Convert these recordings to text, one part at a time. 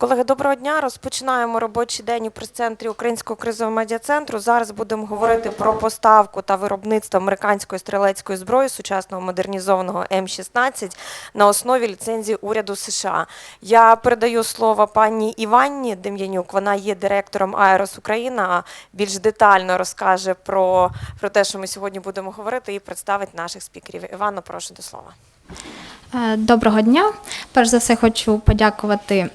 Колеги, доброго дня. Розпочинаємо робочий день у прес-центрі Українського кризового медіа-центру. Зараз будемо говорити про поставку та виробництво американської стрілецької зброї сучасного модернізованого М16 на основі ліцензії уряду США. Я передаю слово пані Іванні Дем'янюк. Вона є директором Аерос Україна. Більш детально розкаже про, про те, що ми сьогодні будемо говорити, і представить наших спікерів. Іванно, прошу до слова. Е, Доброго дня. Перш за все, хочу подякувати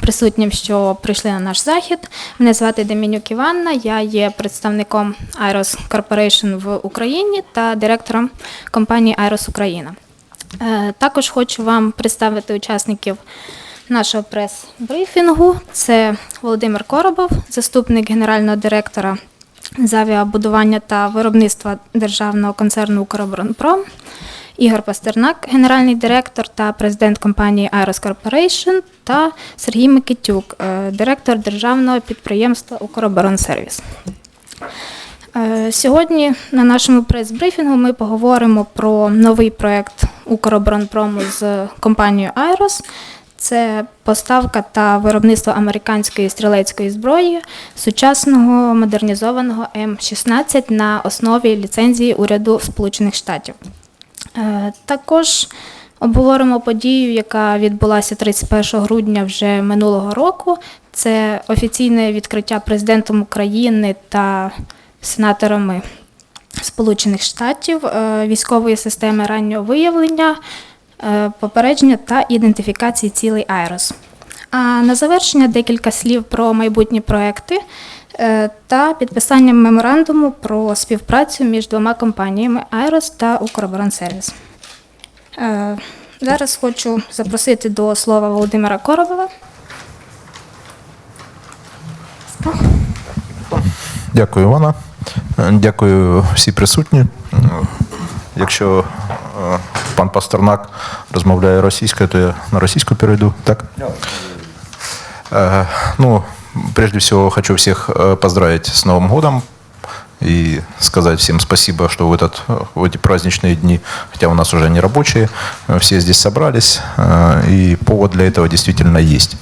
присутнім, що прийшли на наш захід. Мене звати Демінюк Іванна. Я є представником Aeros Corporation в Україні та директором компанії Aeros Україна. Е, Також хочу вам представити учасників нашого прес-брифінгу. Це Володимир Коробов, заступник генерального директора з авіабудування та виробництва державного концерну «Укроборонпром», Ігор Пастернак, генеральний директор та президент компанії Aeros Corporation, та Сергій Микитюк, е, директор державного підприємства «Укроборонсервіс». Е, Сьогодні на нашому прес-брифінгу ми поговоримо про новий проект Укроборонпрому з компанією Aeros. Це поставка та виробництво американської стрілецької зброї сучасного модернізованого М16 на основі ліцензії уряду Сполучених Штатів. Е, Також обговоримо подію, яка відбулася 31 грудня вже минулого року. Це офіційне відкриття президентом України та сенаторами Сполучених Штатів е, військової системи раннього виявлення, е, попередження та ідентифікації цілей Айрос. А на завершення декілька слів про майбутні проекти та підписання меморандуму про співпрацю між двома компаніями Айрос та Укроборонсервіс. Е, Зараз хочу запросити до слова Володимира Коробова. Дякую, Івана. Е, Дякую всі присутні. Е, Якщо е, пан Пастернак розмовляє російською, то я на російську перейду. Так? Ну, прежде всего хочу всех э, поздравить с Новым годом и сказать всем спасибо, что в, этот, э, в эти праздничные дни, хотя у нас уже не рабочие, э, все здесь собрались, и повод для этого действительно есть.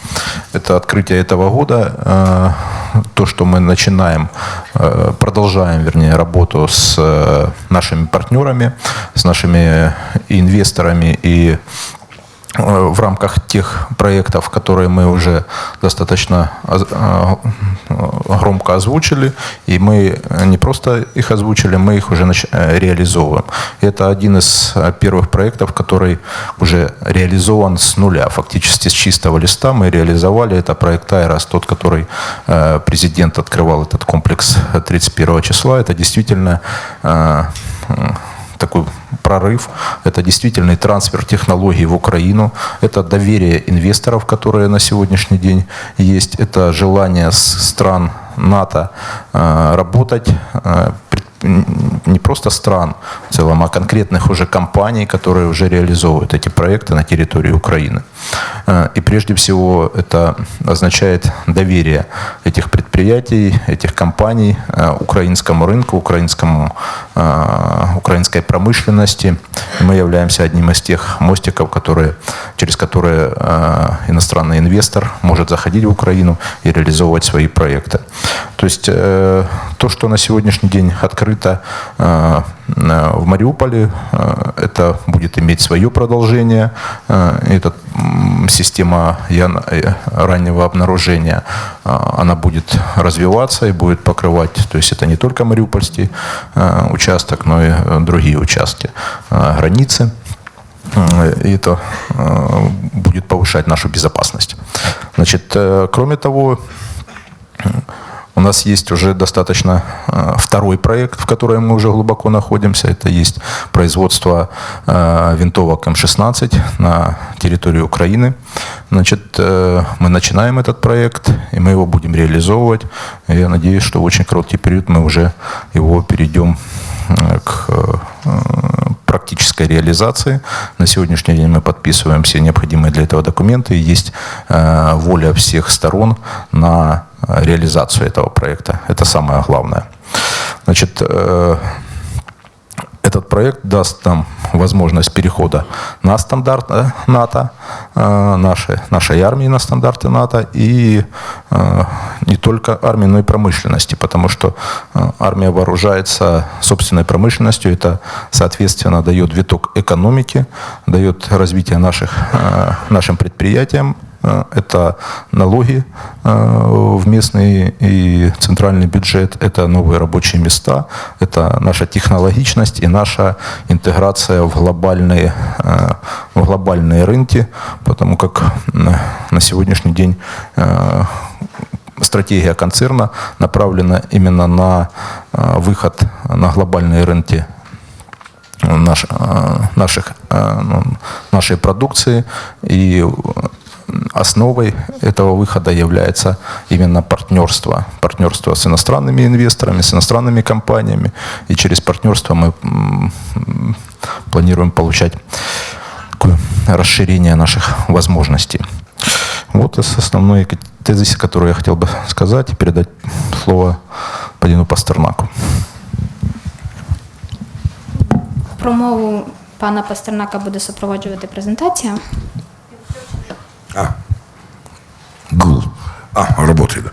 Это открытие этого года, то, что мы начинаем, продолжаем, вернее, работу с нашими партнерами, с нашими инвесторами и э, в рамках тех проектов, которые мы уже достаточно оз- э, громко озвучили, и мы не просто их озвучили, мы их уже э, реализовываем. Это один из э, первых проектов, который уже реализован с нуля, фактически с чистого листа мы реализовали. Это проект Айрос, тот, который э, президент открывал этот комплекс 31 числа. Это действительно э, такой прорыв. Это действительный трансфер технологий в Украину. Это доверие инвесторов, которые на сегодняшний день есть. Это желание стран НАТО э, работать, э, не просто стран в целом, а конкретных уже компаний, которые уже реализовывают эти проекты на территории Украины. Э, И прежде всего это означает доверие этих предприятий, этих компаний украинскому рынку, украинскому, украинской промышленности. И мы являемся одним из тех мостиков, которые, через которые э, иностранный инвестор может заходить в Украину и реализовывать свои проекты. То есть э, то, что на сегодняшний день открыто э, в Мариуполе, э, это будет иметь свое продолжение. Э, Эта система э, раннего обнаружения, э, она будет развиваться и будет покрывать, то есть это не только Мариупольский э, участок, но и э, другие участки э, границы. Э, И это э, будет повышать нашу безопасность. Значит, э, кроме того, у нас есть уже достаточно э, второй проект, в котором мы уже глубоко находимся. Это есть производство э, винтовок М-16 на территории Украины. Значит, э, мы начинаем этот проект, и мы его будем реализовывать. Я надеюсь, что в очень короткий период мы уже его перейдем к э, практической реализации. На сегодняшний день мы подписываем все необходимые для этого документы. Есть э, воля всех сторон на э, реализацию этого проекта. Это самое главное. Значит, э, Этот проект даст нам возможность перехода на стандарты НАТО, э, нашей, нашей армии на стандарты НАТО и э, не только армии, но и промышленности, потому что э, армия вооружается собственной промышленностью, это, соответственно, дает виток экономики, дает развитие наших, э, нашим предприятиям, Э, это налоги э, в местный и центральный бюджет, это новые рабочие места, это наша технологичность и наша интеграция в глобальные, э, в глобальные рынки, потому как на сегодняшний день стратегия концерна направлена именно на выход на глобальные рынки наш, наших, ну, нашей продукции. И основой этого выхода является именно партнерство. Партнерство с иностранными инвесторами, с иностранными компаниями. И через партнерство мы планируем получать расширение наших возможностей. Вот основные тезисы, которые я хотел бы сказать и передать слово Падину Пастернаку. Промову пана Пастернака буде супроводжувати презентація. А, гул. А, работает.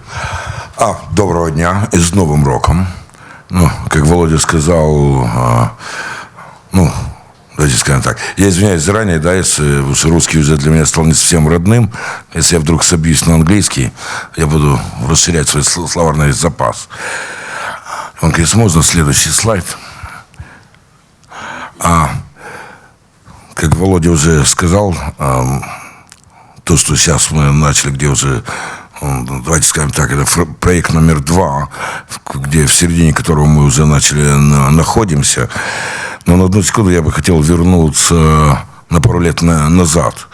А, доброго дня и с Новым роком. Ну, как Володя сказал, а, ну, давайте скажем так. Я извиняюсь заранее, да, если русский уже для меня стал не совсем родным. Если я вдруг собьюсь на английский, я буду расширять свой сл- словарный запас. Он, если можно, следующий слайд. А, как Володя уже сказал, ам, то, что сейчас мы начали, где уже, давайте скажем так, это проект номер два, где в середине которого мы уже начали на- находимся. Но на одну секунду я бы хотел вернуться на пару лет на- назад,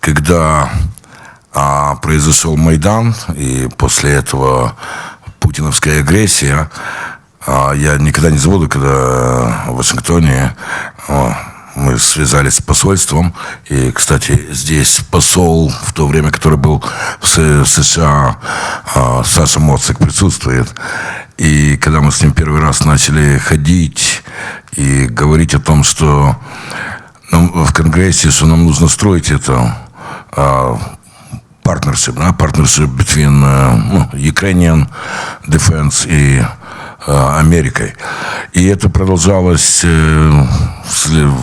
когда а, произошел Майдан, и после этого путиновская агрессия. А, я никогда не забуду, когда в Вашингтоне а, мы связались с посольством. И, кстати, здесь посол в то время, который был в США, а, Саша Моцик присутствует. И когда мы с ним первый раз начали ходить и говорить о том, что нам в Конгрессе, что нам нужно строить это partnership, да, partnership between uh, ну, Ukrainian Defense и Америкой. И это продолжалось э, всле-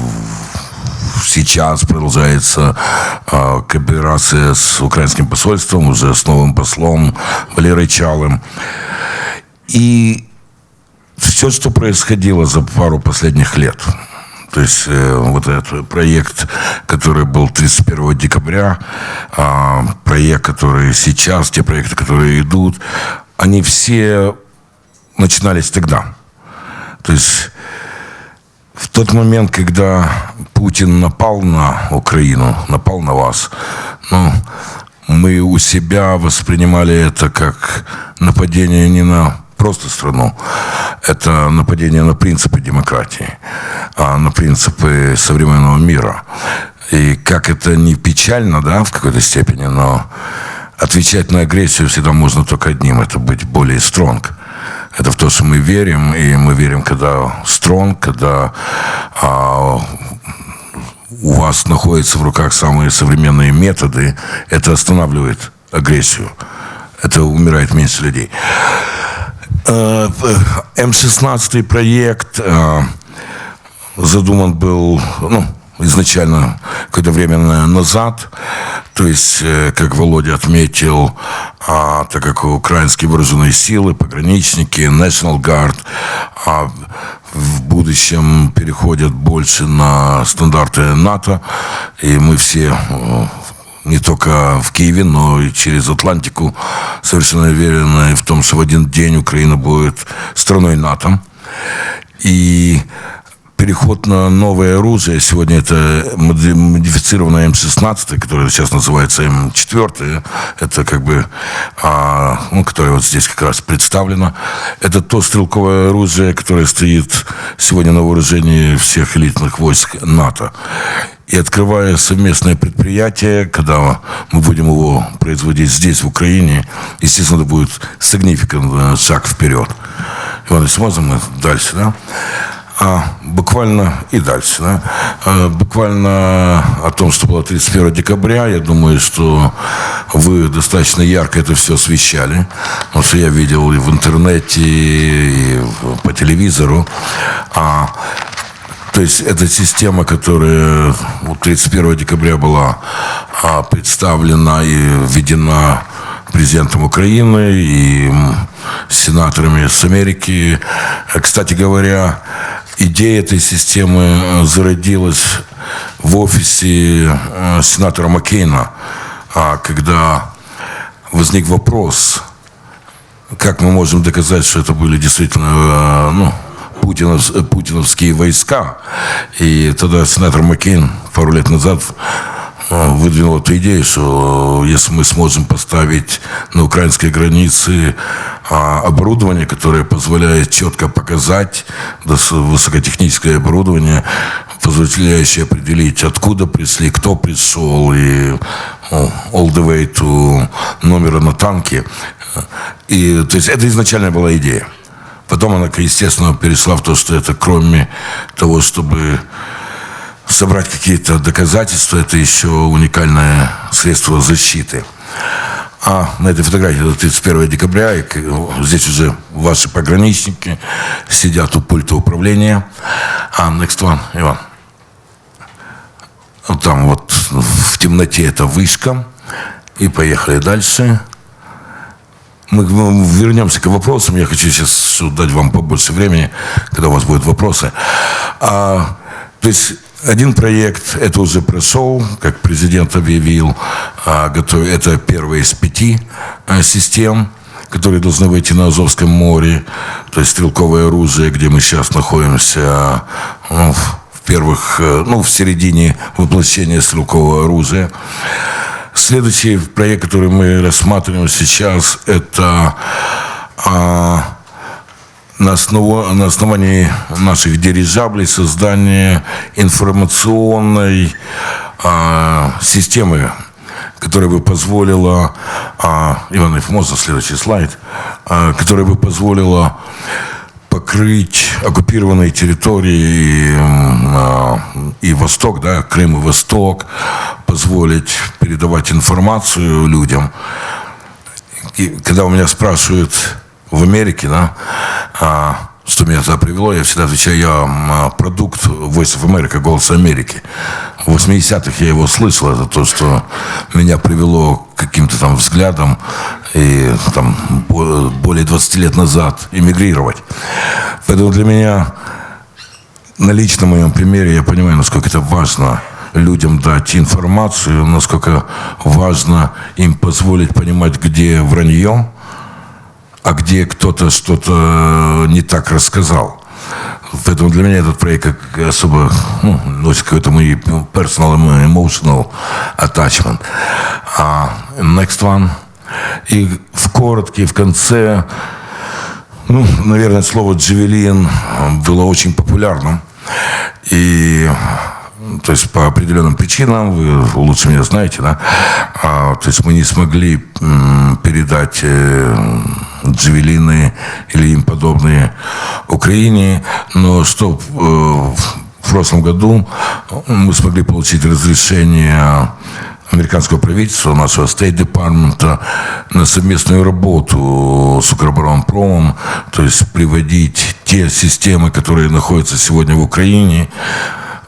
сейчас продолжается э, кооперация с украинским посольством, уже с новым послом Валерой Чалым. И все, что происходило за пару последних лет, то есть э, вот этот проект, который был 31 декабря, а, проект, который сейчас, те проекты, которые идут, они все начинались тогда. То есть в тот момент, когда Путин напал на Украину, напал на вас, ну, мы у себя воспринимали это как нападение не на просто страну, это нападение на принципы демократии, а на принципы современного мира. И как это не печально, да, в какой-то степени, но отвечать на агрессию всегда можно только одним, это быть более стронг. Это в то, что мы верим, и мы верим, когда стронг, когда а, у вас находятся в руках самые современные методы, это останавливает агрессию. Это умирает меньше людей. Э, М-16 проект э, задуман был, ну, изначально какое-то время на- назад. То есть, э, как Володя отметил, а, так как украинские вооруженные силы, пограничники, National Guard а, в будущем переходят больше на стандарты НАТО, и мы все э, не только в Киеве, но и через Атлантику совершенно уверены в том, что в один день Украина будет страной НАТО. И переход на новое оружие, сегодня это моди- модифицированное М-16, которое сейчас называется М4, это как бы, а, ну, которое вот здесь как раз представлено, это то стрелковое оружие, которое стоит сегодня на вооружении всех элитных войск НАТО. И открывая совместное предприятие, когда мы будем его производить здесь, в Украине, естественно, это будет significant шаг вперед. Иван, если можно, мы дальше, да? А, буквально и дальше, да, А, буквально о том, что было 31 декабря, я думаю, что вы достаточно ярко это все освещали, потому что я видел и в интернете, и по телевизору. А, то есть это система, которая вот 31 декабря была а, представлена и введена президентом Украины и сенаторами с Америки. Кстати говоря, идея этой системы э, зародилась в офисе э, сенатора Маккейна, а, когда возник вопрос, как мы можем доказать, что это были действительно э, ну, путинов, путиновские войска? И тогда сенатор Маккейн пару лет назад выдвинул эту идею, что если мы сможем поставить на украинской границе а, оборудование, которое позволяет четко показать высокотехническое оборудование, позволяющее определить, откуда пришли, кто пришел, и ну, all the way to номера на танке. И, то есть это изначально была идея. Потом она, естественно, перешла в то, что это кроме того, чтобы собрать какие-то доказательства, это еще уникальное средство защиты. А на этой фотографии это 31 декабря, и здесь уже ваши пограничники сидят у пульта управления. А, next one, Иван. Там вот в темноте это вышка. И поехали дальше. Мы вернемся к вопросам. Я хочу сейчас дать вам побольше времени, когда у вас будут вопросы. А, то есть один проект, это уже прошел, как президент объявил, а, это первая из пяти а, систем, которые должны выйти на Азовском море, то есть стрелковое оружие, где мы сейчас находимся, ну, в в первых, э, ну, в середине воплощения стрелкового оружия. Следующий проект, который мы рассматриваем сейчас, это а, на, основу- на основании наших дирижаблей создание информационной а, системы, которая бы позволила, а, Иван, if можно следующий слайд, а, которая бы позволила покрыть оккупированные территории м, а, и Восток, да, Крым и Восток, позволить передавать информацию людям. И когда у меня спрашивают в Америке, да, а, что меня туда привело, я всегда отвечаю, я продукт Voice of America, Голос Америки. В 80-х я его слышал, это то, что меня привело к каким-то там взглядам и там бо- более 20 лет назад эмигрировать. Поэтому для меня на личном моем примере я понимаю, насколько это важно людям дать информацию, насколько важно им позволить понимать, где вранье, а где кто-то что-то не так рассказал. Поэтому для меня этот проект как особо ну, носит какой-то мой personal emotional attachment. А next one. И в коротке, в конце, ну, наверное, слово «джавелин» было очень популярным. И то есть по определенным причинам, вы лучше меня знаете, да, а, то есть мы не смогли передать э, джавелины или им подобные Украине, но что э, в прошлом году мы смогли получить разрешение американского правительства, нашего State Department на совместную работу с Укроборонпромом, то есть приводить те системы, которые находятся сегодня в Украине,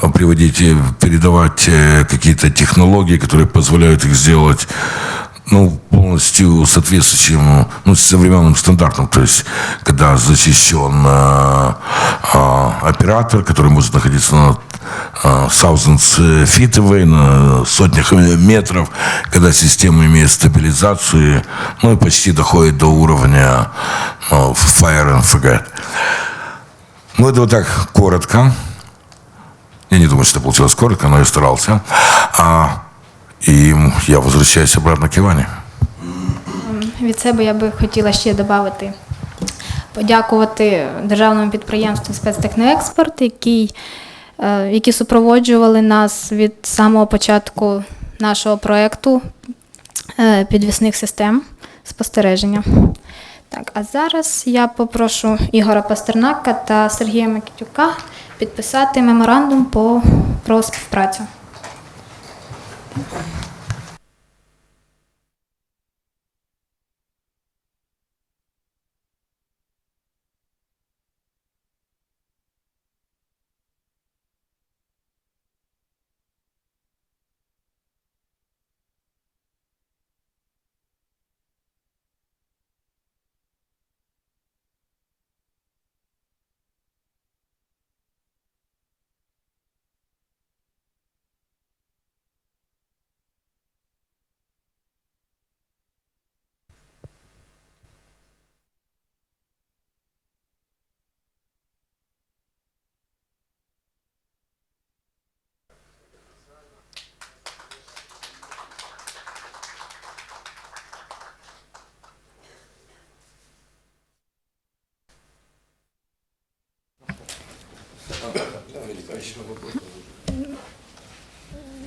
приводить, э, передавать э, какие-то технологии, которые позволяют их сделать ну, полностью соответствующим ну, современным стандартам. То есть, когда защищен э, э, оператор, который может находиться на э, thousands feet away, на сотнях метров, когда система имеет стабилизацию, ну и почти доходит до уровня ну, fire and forget. Ну, это вот так коротко. Я не думаю, что это получилось коротко, но я старался. А, и я возвращаюсь обратно к Иване. Від себе я би хотіла ще додати, подякувати державному підприємству спецтехноекспорт, який, е, які супроводжували нас від самого початку нашого проєкту е, підвісних систем спостереження. Так, а зараз я попрошу Ігора Пастернака та Сергія Микитюка підписати меморандум по, про співпрацю.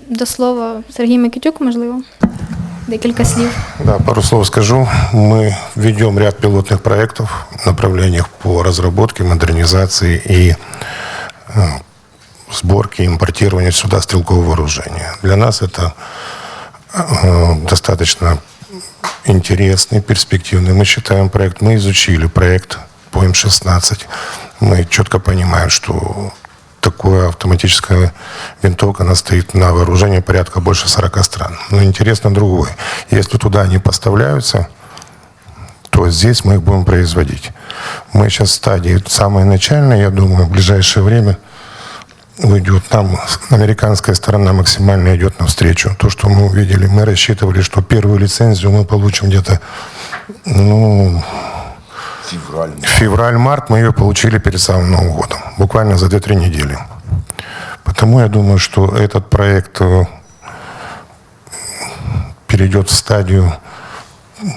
До слова Сергій Микитюк, можливо, декілька слів. Да, пару слов скажу. Мы ведем ряд пилотных проектов в направлениях по разработке, модернизации и э, сборке, импортированию сюда стрелкового вооружения. Для нас это э, достаточно интересный, перспективный. Мы считаем проект, мы изучили проект по М-16. Мы четко понимаем, что такая автоматическая винтовка, она стоит на вооружении порядка больше 40 стран. Но интересно другое. Если туда они поставляются, то здесь мы их будем производить. Мы сейчас в стадии самой начальной, я думаю, в ближайшее время уйдет нам, американская сторона максимально идет навстречу. То, что мы увидели, мы рассчитывали, что первую лицензию мы получим где-то, ну, Февраль. февраль-март, мы ее получили перед самым Новым годом, буквально за 2-3 недели. Потому я думаю, что этот проект э, перейдет в стадию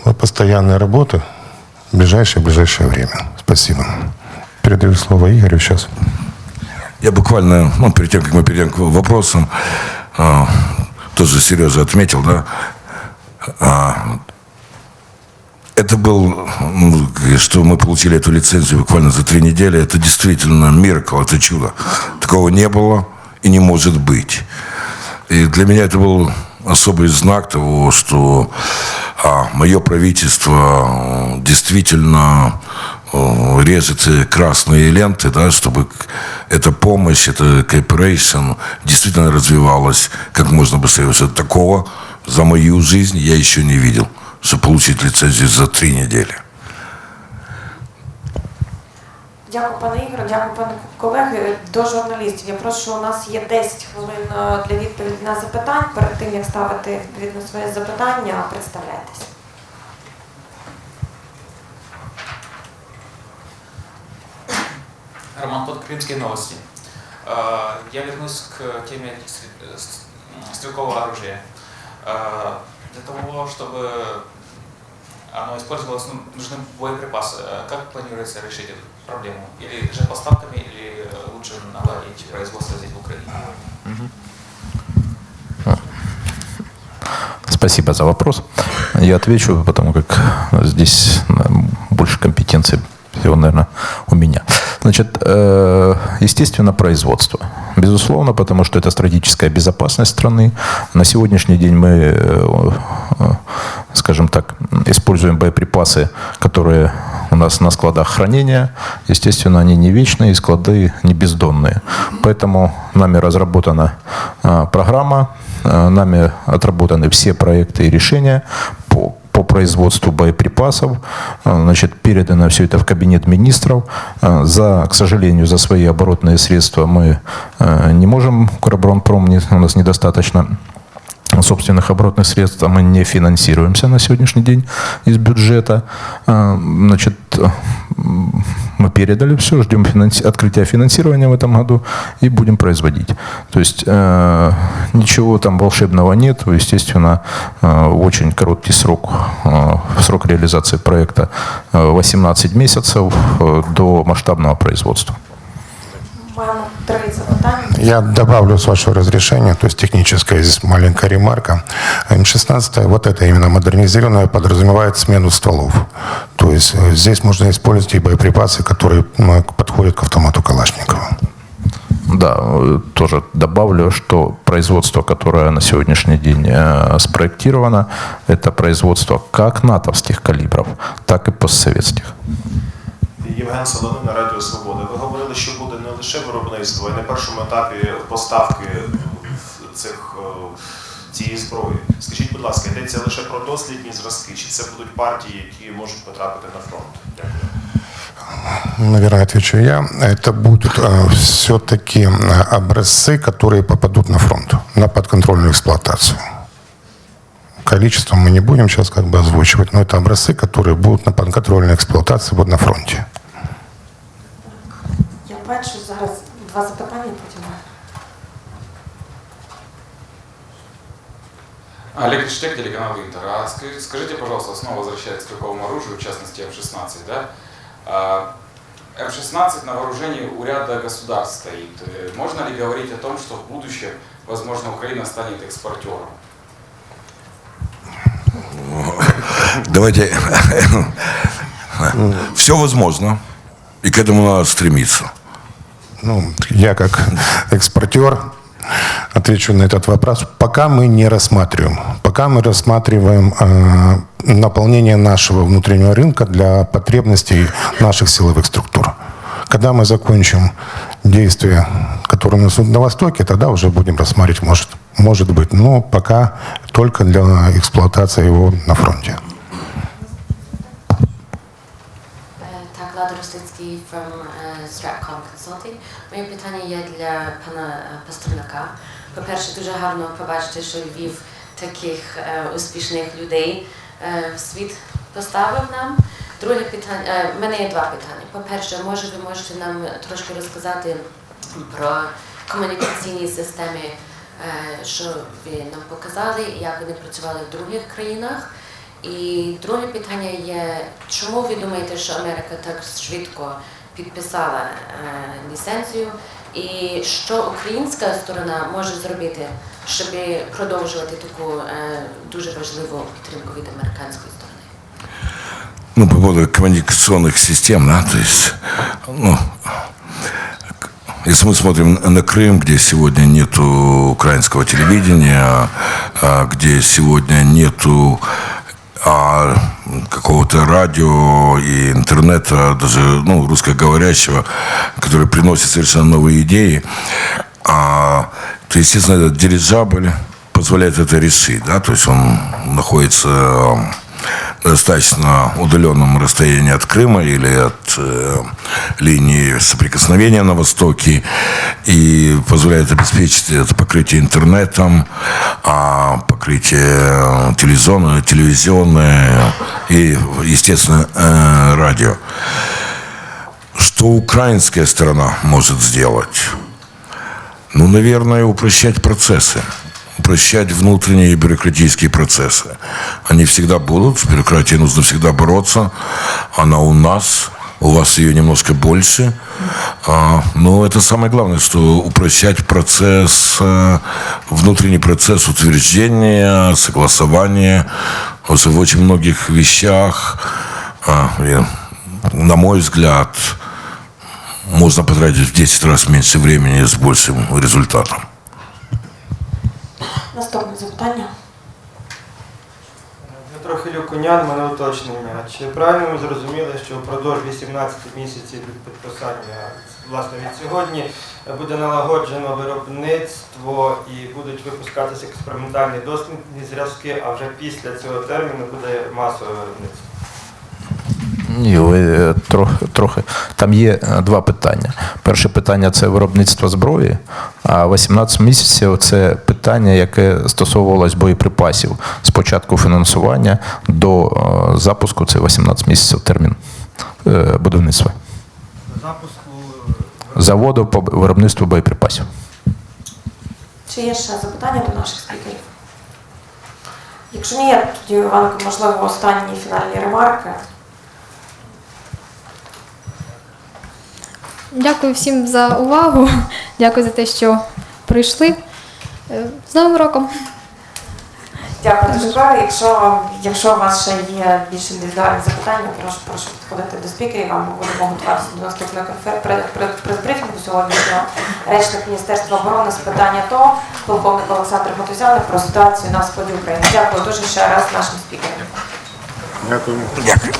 э, постоянной работы в ближайшее-ближайшее время. Спасибо. Передаю слово Игорю сейчас. Я буквально, ну, перед тем, как мы перейдем к вопросам, а, тоже Сережа отметил, да, а, это был, ну, что мы получили эту лицензию буквально за три недели, это действительно миракл, это чудо. Такого не было и не может быть. И для меня это был особый знак того, что а, мое правительство э, действительно э, режет э, красные ленты, да, чтобы эта помощь, эта cooperation действительно развивалась как можно быстрее. Что такого за мою жизнь я еще не видел, что получить лицензию за три недели. Дякую, пане Ігорю, дякую, пане колеги. До журналістів. Я прошу, у нас є 10 хвилин е, для відповіді на запитань. Перед тим як ставити відповідно своє запитання, представляйтесь. Роман Под, Крымские новости. Э, Я вернусь к теме стрел- э, с- стрелкового оружия. Э, Для того, чтобы оно использовалось, ну, нужны боеприпасы. Э, Как планируется решить эту проблему? Или же поставками, или лучше наладить производство здесь в Украине? Спасибо за вопрос. Я отвечу, потому как здесь больше компетенции всего, наверное, у меня. Значит, э, естественно, производство. Безусловно, потому что это стратегическая безопасность страны. На сегодняшний день мы, э, э, скажем так, используем боеприпасы, которые у нас на складах хранения. Естественно, они не вечные, склады не бездонные. Поэтому нами разработана э, программа, нами отработаны все проекты и решения по по производству боеприпасов. Э, Значит, передано все это в кабинет министров. Э, За, к сожалению, за свои оборотные средства мы э, не можем, Укроборонпром не- у нас недостаточно собственных оборотных средств, а мы не финансируемся на сегодняшний день из бюджета. А, Значит, мы передали все, ждем финанси- открытия финансирования в этом году и будем производить. То есть э, ничего там волшебного нет. Естественно, э, очень короткий срок, э, срок реализации проекта э, 18 месяцев э, до масштабного производства. Маємо Три запитання. Я добавлю с вашего разрешения, то есть техническая здесь маленькая ремарка. М16, вот это именно модернизированное, подразумевает смену стволов. То есть э, здесь можно использовать и боеприпасы, которые подходят к автомату Калашникова. Да, э, тоже добавлю, что производство, которое на сегодняшний день э, спроектировано, это производство как натовских калибров, так и постсоветских. Євген Солонин на Радіо Свобода. Ви говорили, що буде не лише виробництво, і на першому етапі поставки цих, е, цієї зброї. Скажіть, будь ласка, йдеться лише про дослідні зразки, чи це будуть партії, які можуть потрапити на фронт? Дякую. Наверное, отвечу я. Это будут все-таки образцы, которые попадут на фронт, на подконтрольную эксплуатацию. Количество мы не будем сейчас как бы озвучивать, но это образцы, которые будут на подконтрольной эксплуатации вот на фронте. Бачу зараз два запитання, потім. Олег Штек, телеканал Интер. А скажите, скажите, пожалуйста, снова возвращаясь к стрелковому оружию, в частности М-16, да? А, М-16 на вооружении у ряда государств стоит. Э, Можно ли говорить о том, что в будущем, возможно, Украина станет экспортером? Давайте... Все возможно. И к этому надо стремиться. Ну, я как экспортер отвечу на этот вопрос. Пока мы не рассматриваем. Пока мы рассматриваем э, наполнение нашего внутреннего рынка для потребностей наших силовых структур. Когда мы закончим действия, которые у нас на Востоке, тогда уже будем рассматривать, может, может быть. Но пока только для эксплуатации его на фронте. Е, Так, Лада. Моє питання є для пана е, Пастернака. По-перше, дуже гарно побачити, що Львів таких е, успішних людей е, в світ поставив нам. Друге питання, е, в мене є два питання. По-перше, може ви можете нам трошки розказати про комунікаційні системи, е, що ви нам показали, як вони працювали в других країнах. І друге питання є, чому ви думаєте, що Америка так швидко підписала е, ліцензію, і що українська сторона може зробити, щоб продовжувати таку е, дуже важливу підтримку від американської сторони? Ну, по поводу коммуникационных систем, да, то есть, ну, к- если мы смотрим на Крым, где сегодня нету украинского телевидения, а, где сегодня нету а, какого-то радио и интернета, даже ну, русскоговорящего, который приносит совершенно новые идеи, а, то, естественно, этот дирижабль позволяет это решить, да, то есть он находится достаточно удаленном расстоянии от Крыма или от э, линии соприкосновения на востоке и позволяет обеспечить это покрытие интернетом, а покрытие телевизионное, телевизионное и, естественно, э, радио. Что украинская сторона может сделать? Ну, наверное, упрощать процессы. Упрощать внутренние бюрократические процессы. Они всегда будут, с бюрократией нужно всегда бороться. Она у нас, у вас ее немножко больше. А, но это самое главное, что упрощать процесс, э, внутренний процесс утверждения, согласования. В очень многих вещах, а, на мой взгляд, можно потратить в 10 раз меньше времени с большим результатом. Запитання. Дмитро Хилюконян, мене уточнення. Чи правильно ми зрозуміли, що впродовж 18 місяців від підписання, власне, від сьогодні, буде налагоджено виробництво і будуть випускатися експериментальні дослідні зразки, а вже після цього терміну буде масове виробництво? Ні, ви е, трохи, трохи. Там є е, два питання. Перше питання це виробництво зброї, а 18 місяців це питання, яке стосовувалось боєприпасів з початку фінансування до е, запуску. Це 18 місяців термін будівництва. Запуску Заводу по виробництву боєприпасів. Чи є ще запитання до наших спікерів? Якщо ні, тоді Іванко, можливо, останні фінальні ремарки. Дякую всім за увагу. Дякую за те, що прийшли. Е, З Новим роком! Дякую дуже. Якщо, якщо у вас ще є більш індивідуальні запитання, прошу, прошу підходити до спікерів. Вам будемо готуватися до пред- прес-брифінгу сьогоднішнього. Речник Міністерства оборони з питання ТО, полковник Олександр Матузяник про ситуацію на сході України. Дякую дуже ще раз нашим спікерам. Дякую. Дякую.